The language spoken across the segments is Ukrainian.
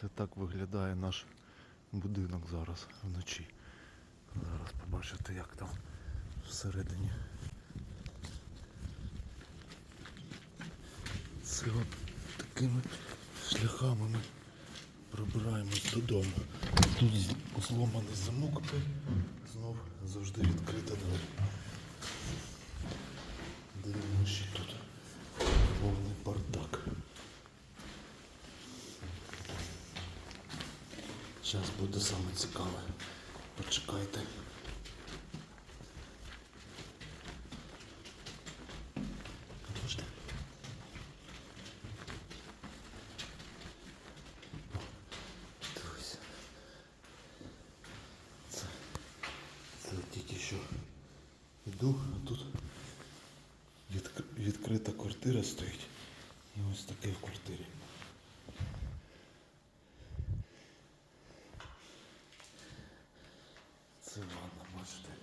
Це так виглядає наш будинок зараз вночі. Зараз побачите, як там всередині. Це от такими шляхами ми пробираємось додому. Тут зломаний замок, знов завжди відкрита двері. Дивимося, тут Зараз буде саме цікаве. Почекайте. Йду, а тут відк- відкрита квартира стоїть. І ось таке в квартирі. trust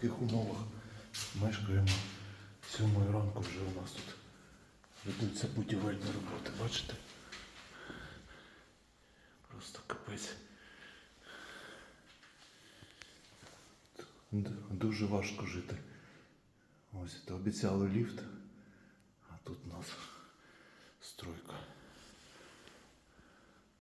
таких умовах мешкаємо. Сьомої ранку вже у нас тут ведуться будівельні роботи, бачите? Просто капець. Дуже важко жити. Ось то обіцяли ліфт,